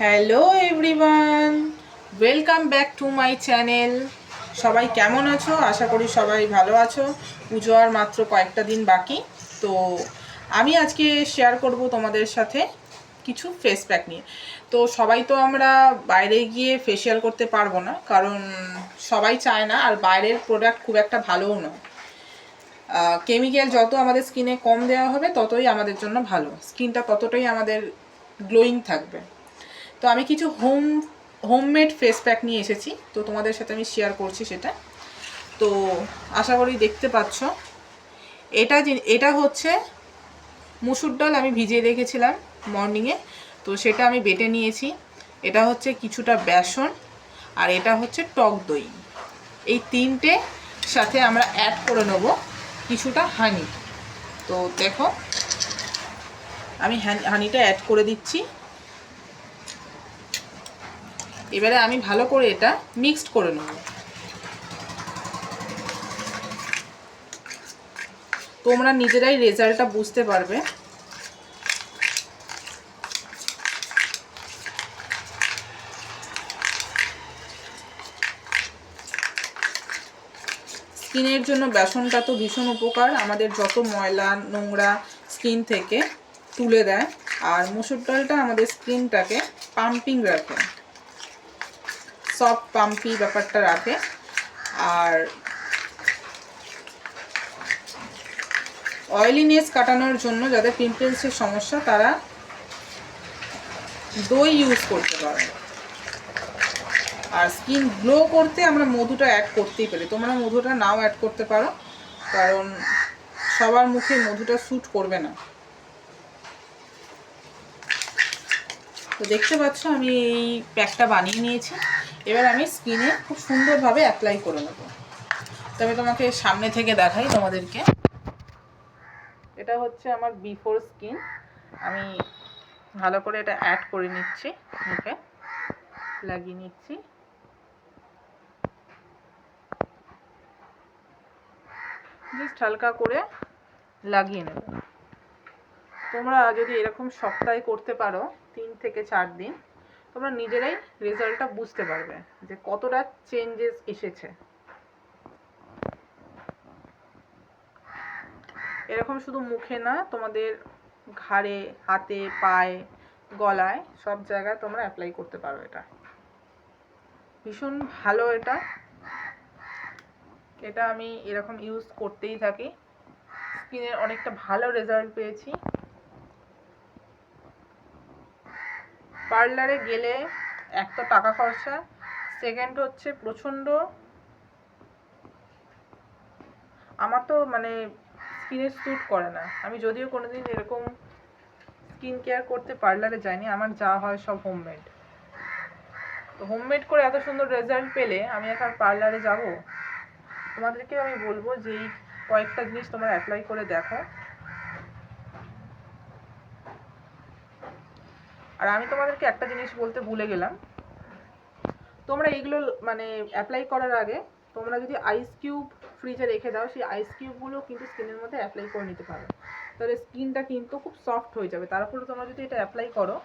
Hello everyone welcome back to my channel সবাই কেমন আছো? আশা করি সবাই ভালো আছো। পুজো আর মাত্র কয়েকটা দিন বাকি। তো আমি আজকে শেয়ার করব তোমাদের সাথে কিছু ফেস প্যাক নিয়ে। তো সবাই তো আমরা বাইরে গিয়ে ফেসিয়াল করতে পারব না, কারণ সবাই চায় না, আর বাইরের প্রোডাক্ট খুব একটা ভালোও নয়। কেমিক্যাল যত আমাদের স্কিনে কম দেওয়া হবে, ততই আমাদের জন্য ভালো। স্কিনটা ততটাই আমাদের গ্লোয়িং থাকবে। তো আমি কিছু হোম হোমমেড ফেস প্যাক নিয়ে এসেছি। তো তোমাদের সাথে আমি শেয়ার করছি সেটা। তো আশা করি দেখতে পাচ্ছ। এটা এটা হচ্ছে মুসুর ডাল আমি ভিজিয়ে রেখেছিলাম মর্নিংয়ে তো সেটা আমি বেটে নিয়েছি। এটা হচ্ছে কিছুটা বেসন আর এটা হচ্ছে টক দই। এই তিনটে সাথে আমরা অ্যাড করে নেব কিছুটা হানি তো দেখো, আমি হানি- হানিটা অ্যাড করে দিচ্ছি। এবারে আমি ভালো করে এটা মিক্সড করে নেব। তোমরা নিজেরাই রেজাল্টটা বুঝতে পারবে। স্কিনের জন্য বেসনটা তো ভীষণ উপকার। আমাদের যত ময়লা, নোংরা স্কিন থেকে তুলে দেয়, আর মুসুর ডালটা আমাদের স্কিনটাকে পাম্পিং রাখে। সফট পাম্পি ব্যাপারটা রাখে আর অয়েলিনেস কাটানোর জন্য যাদের পিম্পলসের সমস্যা, তারা দই ইউজ করতে পারে আর স্কিন গ্লো করতে আমরা মধুটা অ্যাড করতেই পারি। তোমরা মধুটা নাও অ্যাড করতে পারো, কারণ সবার মুখে মধুটা স্যুট করবে না। তো দেখতে পাচ্ছ আমি এই প্যাকটা বানিয়ে নিয়েছি। এবার আমি স্কিনে খুব সুন্দরভাবে অ্যাপ্লাই করে নেব। তবে তোমাকে সামনে থেকে দেখাই তোমাদেরকে। এটা হচ্ছে আমার বিফোর স্কিন আমি ভালো করে এটা অ্যাড করে নিচ্ছি, মুখে। লাগিয়ে নিচ্ছি। জাস্ট হালকা করে লাগিয়ে নেব। তোমরা যদি এরকম সপ্তাহে করতে পারো, তিন থেকে চার দিন তোমরা নিজেরাই রেজাল্টটা বুঝতে পারবে যে কতটা চেঞ্জেস এসেছে। এরকম শুধু মুখে না, তোমাদের ঘাড়ে, হাতে, পায়ে, গলায় সব জায়গায় তোমরা অ্যাপ্লাই করতে পারো এটা। ভীষণ ভালো এটা। এটা আমি এরকম ইউজ করতেই থাকি। স্কিনের অনেকটা ভালো রেজাল্ট পেয়েছি। পার্লারে গেলে এক তো টাকা খরচা সেকেন্ড হচ্ছে প্রচণ্ড আমার তো মানে স্কিনে স্যুট করে না। আমি যদিও কোনোদিন এরকম স্কিন কেয়ার করতে পার্লারে যাইনি, আমার যা হয় সব হোমমেড তো হোমমেড করে এত সুন্দর রেজাল্ট পেলে আমি এখন পার্লারে যাব? তোমাদেরকে আমি বলব যে কয়েকটা জিনিস তোমরা অ্যাপ্লাই করে দেখো। আর আমি তোমাদেরকে একটা জিনিস বলতে ভুলে গেলাম। তোমরা এইগুলো মানে অ্যাপ্লাই করার আগে তোমরা যদি আইস কিউব ফ্রিজে রেখে দাও, সেই আইস কিউবগুলো কিন্তু স্কিনের মধ্যে অ্যাপ্লাই করে নিতে পারো। তাহলে স্কিনটা কিন্তু খুব সফট হয়ে যাবে। তার উপরে তোমরা যদি এটা অ্যাপ্লাই করো